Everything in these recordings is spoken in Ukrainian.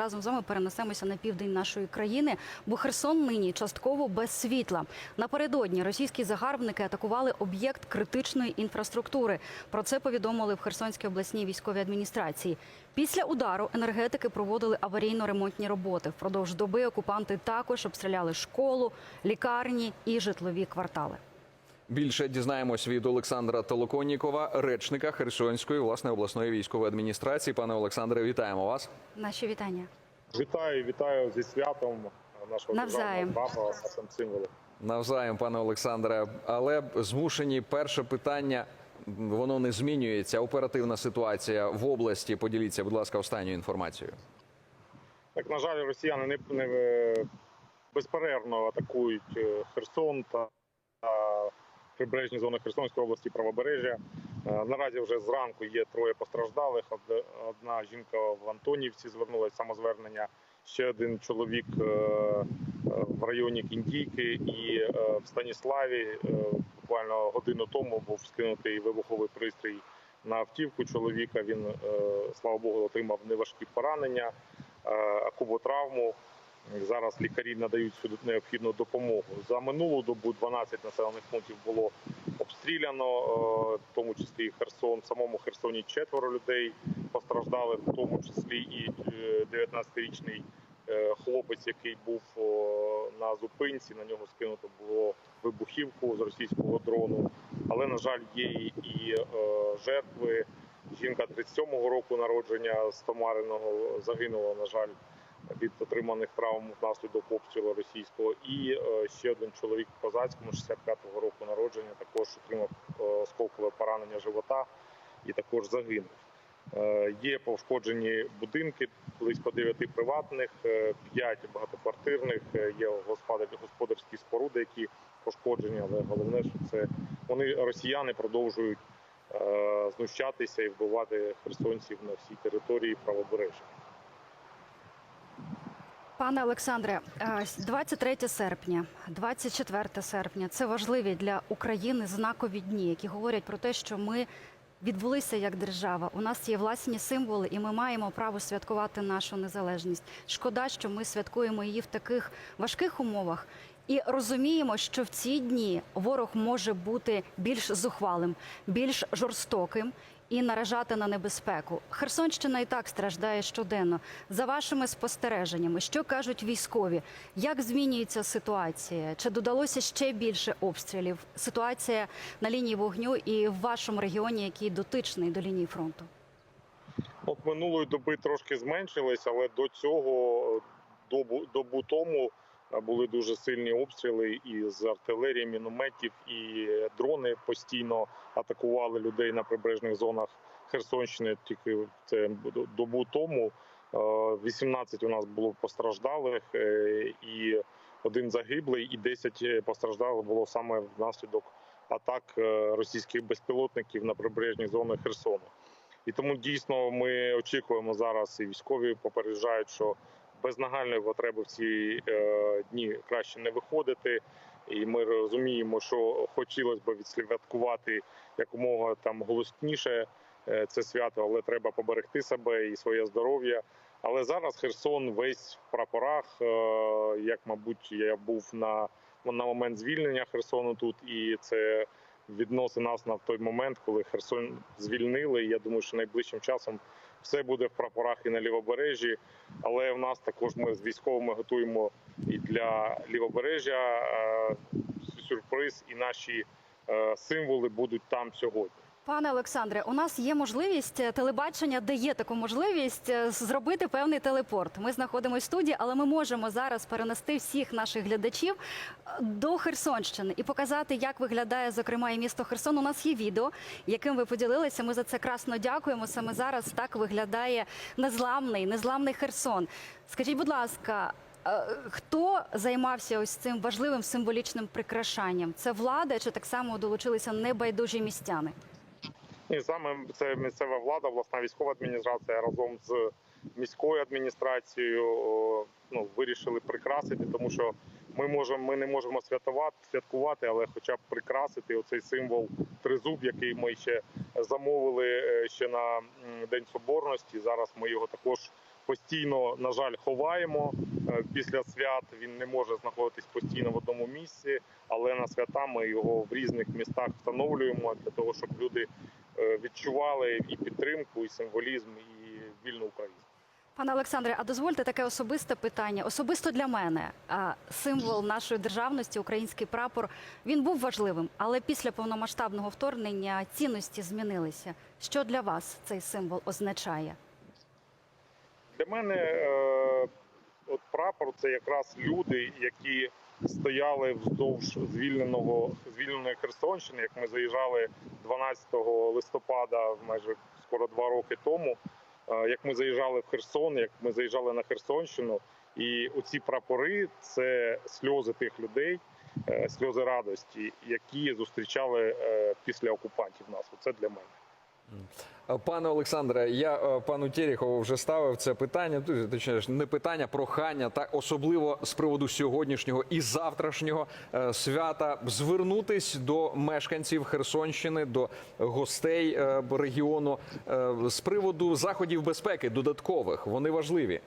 Разом з вами перенесемося на південь нашої країни, бо Херсон нині частково без світла. Напередодні російські загарбники атакували об'єкт критичної інфраструктури. Про це повідомили в Херсонській обласній військовій адміністрації. Після удару енергетики проводили аварійно-ремонтні роботи. Впродовж доби окупанти також обстріляли школу, лікарні і житлові квартали. Більше дізнаємось від Олександра Толоконнікова, речника Херсонської власне обласної військової адміністрації. Пане Олександре, вітаємо вас. Наші вітання. Вітаю, вітаю зі святом нашого Навзаєм. державного нашим символом. Навзаєм, пане Олександре. Але змушені перше питання. Воно не змінюється. Оперативна ситуація в області. Поділіться, будь ласка, останньою інформацією. Так, на жаль, росіяни не, не е, безперервно атакують е, Херсон та прибережні зони Херсонської області правобережжя. Е, Наразі вже зранку є троє постраждалих. Од- Одна жінка в Антонівці звернулася самозвернення. Ще один чоловік е, е, в районі Кіндійки і в Станіславі буквально годину тому був скинутий вибуховий пристрій на автівку чоловіка. Він, слава Богу, отримав неважкі поранення, акуботравму. Зараз лікарі надають всю необхідну допомогу. За минулу добу 12 населених пунктів було обстріляно, е, в тому числі і Херсон. В самому Херсоні четверо людей постраждали, в тому числі і е, 19-річний е, хлопець, який був на зупинці. На нього скинуто було вибухівку з російського дрону. Але на жаль, є і, е, жертви. Жінка 37-го року народження з Томариного загинула, на жаль, від отриманих травм внаслідок обстрілу російського. І е, ще один чоловік в Козацькому, 65-го року народження, також отримав е, осколкове поранення живота і також загинув. Е, Є пошкоджені будинки, близько 9 приватних, 5 багатоквартирних, є господарські споруди, які пошкоджені, але головне, що це вони росіяни продовжують знущатися і вбивати херсонців на всій території правобережжя. Пане Олександре, е, 23 серпня, 24 серпня це важливі для України знакові дні, які говорять про те, що ми відбулися як держава. У нас є власні символи, і ми маємо право святкувати нашу незалежність. Шкода, що ми святкуємо її в таких важких умовах. І розуміємо, що в ці дні ворог може бути більш зухвалим, більш жорстоким і наражати на небезпеку. Херсонщина і так страждає щоденно. За вашими спостереженнями, що кажуть військові, як змінюється ситуація? Чи додалося ще більше обстрілів? Ситуація на лінії вогню і в вашому регіоні, який дотичний до лінії фронту? От минулої доби трошки зменшились, але до цього добу, добу тому були дуже сильні обстріли і з артилерії, мінометів, і дрони постійно атакували людей на прибережних зонах Херсонщини. Тільки це добу тому. Е, 18 у нас було постраждалих, е, і один загиблий, і 10 постраждалих було саме внаслідок атак е, російських безпілотників на прибережні зони Херсону. І тому дійсно ми очікуємо зараз, і військові попереджають, що без нагальної потреби в ці е, дні краще не виходити. І ми розуміємо, що хотілося б відсвяткувати якомога там голосніше е, це свято, але треба поберегти себе і своє здоров'я. Але зараз Херсон весь в прапорах. е, Як, мабуть, я був на, на момент звільнення Херсону тут, і це відноси нас на той момент, коли Херсон звільнили. І Я думаю, що найближчим часом все буде в прапорах і на лівобережжі. Але в нас також ми з військовими готуємо і для лівобережжя е, сюрприз, і наші е, символи будуть там сьогодні. Пане Олександре, у нас є можливість е, телебачення, дає таку можливість е, зробити певний телепорт. Ми знаходимося в студії, але ми можемо зараз перенести всіх наших глядачів е, до Херсонщини і показати, як виглядає зокрема і місто Херсон. У нас є відео, яким ви поділилися. Ми за це красно дякуємо. Саме зараз так виглядає незламний, незламний Херсон. Скажіть, будь ласка. Хто займався ось цим важливим символічним прикрашанням? Це влада чи так само долучилися небайдужі містяни? І саме це місцева влада, обласна військова адміністрація разом з міською адміністрацією ну, вирішили прикрасити, тому що ми можемо, ми не можемо святувати, святкувати, але хоча б прикрасити оцей символ тризуб, який ми ще замовили е, ще на День Соборності. Зараз ми його також постійно, на жаль, ховаємо е, після свят. Він не може знаходитись постійно в одному місці, але на свята ми його в різних містах встановлюємо для того, щоб люди відчували і підтримку, і символізм, і вільну Україну. Пане Олександре, а дозвольте таке особисте питання. Особисто для мене символ нашої державності, український прапор, він був важливим, але після повномасштабного вторгнення цінності змінилися. Що для вас цей символ означає? Для мене е, от прапор це якраз люди, які стояли вздовж звільненого звільненої Херсонщини, як ми заїжджали 12 листопада, майже скоро два роки тому. е, Як ми заїжджали в Херсон, як ми заїжджали на Херсонщину, і оці прапори це сльози тих людей, е, сльози радості, які зустрічали е, після окупантів нас. Оце для мене. Пане Олександре, я е, пану Терехову вже ставив це питання. ну, Точніше, не питання, прохання, та особливо з приводу сьогоднішнього і завтрашнього е, свята звернутись до мешканців Херсонщини, до гостей е, регіону е, з приводу заходів безпеки додаткових. Вони важливі.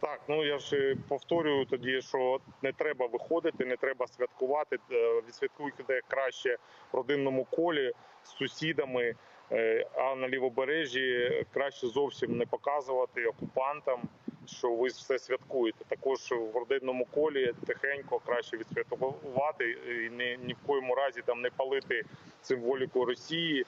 Так, ну я ж е, повторюю тоді, що не треба виходити, не треба святкувати. Е, Відсвяткуйте краще в родинному колі з сусідами. е, А на лівобережжі краще зовсім не показувати окупантам, що ви все святкуєте. Також в родинному колі тихенько краще відсвяткувати і ні, ні в коєму разі там не палити символіку Росії,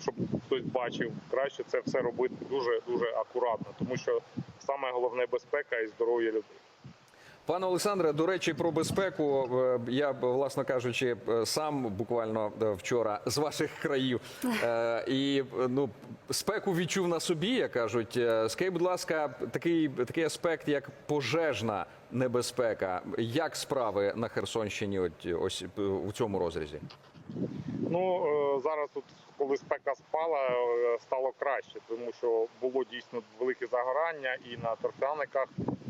щоб хтось бачив. Краще це все робити дуже дуже акуратно, тому що саме головне безпека і здоров'я людей. Пане Олександре, до речі, про безпеку. Е, Я власно кажучи, е, сам буквально е, вчора з ваших країв і ну спеку відчув на собі, як кажуть. Скажіть, будь ласка, такий такий аспект, як пожежна небезпека. Як справи на Херсонщині? От ось у цьому розрізі? Ну е, зараз, тут, коли спека спала, е, стало краще, тому що було дійсно велике загорання і на торфяниках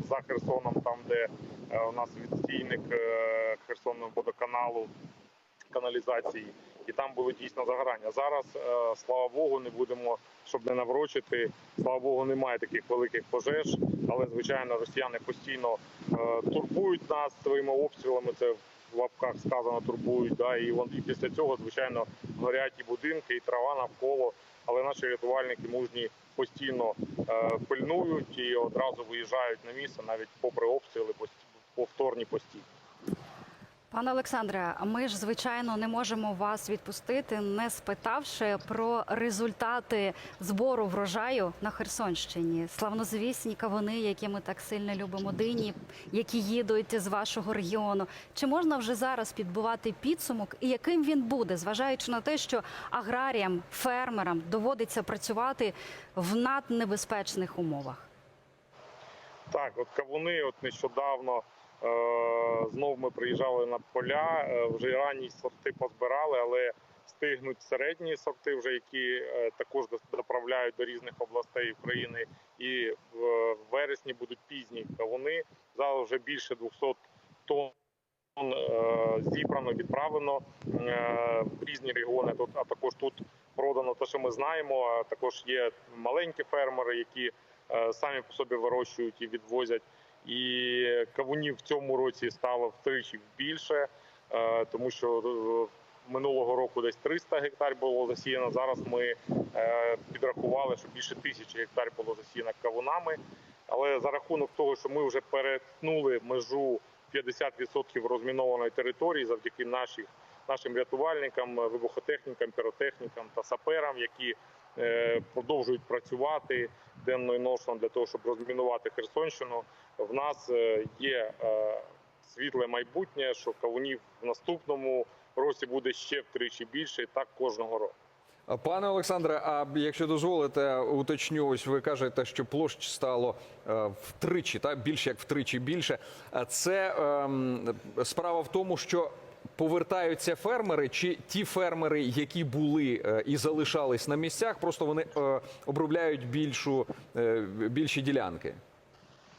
за Херсоном, там де е, у нас відстійник Херсонного водоканалу каналізації, і там було дійсно загорання. Зараз, слава Богу, не будемо, щоб не наврочити. Слава Богу, немає таких великих пожеж, але звичайно, росіяни постійно турбують нас своїми обстрілами. Це в лапках сказано турбують. Да, і вон і після цього, звичайно, горять і будинки, і трава навколо. Але наші рятувальники мужні постійно е, пильнують і одразу виїжджають на місце, навіть попри обстріли, повторні постійно. Пане Олександре, ми ж звичайно не можемо вас відпустити, не спитавши про результати збору врожаю на Херсонщині. Славнозвісні кавуни, які ми так сильно любимо, дині, які їдуть з вашого регіону. Чи можна вже зараз підбувати підсумок, і яким він буде, зважаючи на те, що аграріям, фермерам доводиться працювати в наднебезпечних умовах? Так, от кавуни, от нещодавно знов ми приїжджали на поля, е, вже ранні сорти позбирали, але стигнуть середні сорти, вже які е, також доправляють до різних областей України. І в е, вересні будуть пізні кавуни. Зараз вже більше 200 тонн е, зібрано, відправлено е, в різні регіони. Тут а також тут продано те, що ми знаємо. А також є маленькі фермери, які е, самі по собі вирощують і відвозять. І кавунів в цьому році стало втричі більше, е, тому що е, минулого року десь 300 гектар було засіяно. Зараз ми е, підрахували, що більше тисячі гектар було засіяно кавунами. Але за рахунок того, що ми вже перетнули межу 50% розмінованої території завдяки наших, нашим рятувальникам, вибухотехнікам, піротехнікам та саперам, які продовжують працювати денно і ночно для того, щоб розмінувати Херсонщину. В нас е, є е, світле майбутнє, що кавунів в наступному році буде ще втричі більше, і так кожного року. Пане Олександре, а якщо дозволите, уточню, ось ви кажете, що площ стало е, втричі, та більше як втричі більше. Це ем, справа в тому, що повертаються фермери, чи ті фермери, які були е, і залишались на місцях, просто вони е, обробляють більшу е, більші ділянки.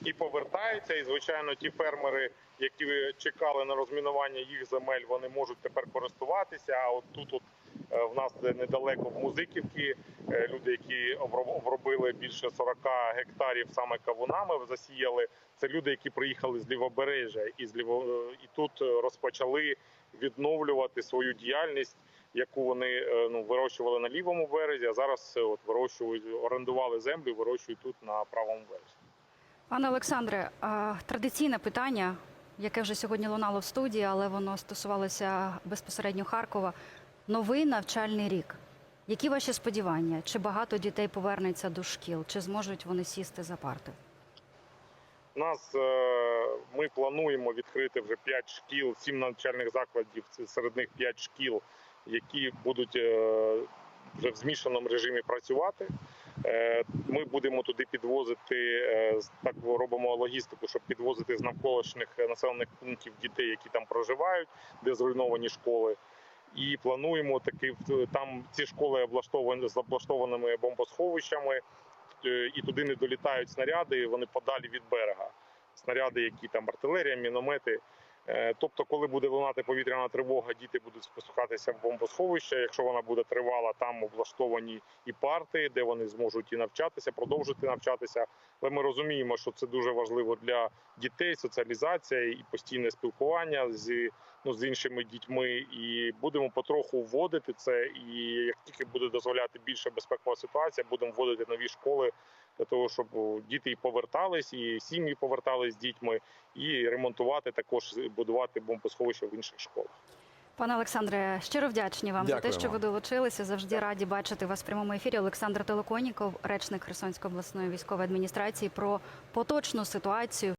і повертаються. І звичайно, ті фермери, які чекали на розмінування їх земель, вони можуть тепер користуватися. А от тут, от В нас недалеко в Музиківці е, люди, які обробили більше 40 гектарів саме кавунами, засіяли. Це люди, які приїхали з лівобережжя і з ліво і тут е, розпочали відновлювати свою діяльність, яку вони е, ну вирощували на лівому березі. А зараз е, от вирощують, орендували землю, вирощують тут на правому березі. Пане Олександре, традиційне питання, яке вже сьогодні лунало в студії, але воно стосувалося безпосередньо Харкова. Новий навчальний рік. Які ваші сподівання? Чи багато дітей повернеться до шкіл? Чи зможуть вони сісти за парти? У нас е, ми плануємо відкрити вже 5 шкіл, 7 навчальних закладів. Серед них 5 шкіл, які будуть е, вже в змішаному режимі працювати. Е, Ми будемо туди підвозити так робимо логістику, щоб підвозити з навколишніх населених пунктів дітей, які там проживають, де зруйновані школи. І плануємо таки там ці школи облаштовані з облаштованими бомбосховищами, е, і туди не долітають снаряди. Вони подалі від берега. Снаряди, які там артилерія, міномети. Е, Тобто, коли буде лунати повітряна тривога, діти будуть спускатися в бомбосховище. Якщо вона буде тривала, там облаштовані і парти, де вони зможуть і навчатися, продовжити навчатися. Але ми розуміємо, що це дуже важливо для дітей, соціалізація і постійне спілкування з, ну, з іншими дітьми. І будемо потроху вводити це. І як тільки буде дозволяти більше безпекова ситуація, будемо вводити нові школи для того, щоб діти і повертались, і сім'ї повертались з дітьми, і ремонтувати також будувати бомбосховища в інших школах. Пане Олександре, щиро вдячні вам за те, що ви долучилися. Завжди раді бачити вас в прямому ефірі. Олександр Телоконіков, речник Херсонської обласної військової адміністрації, про поточну ситуацію.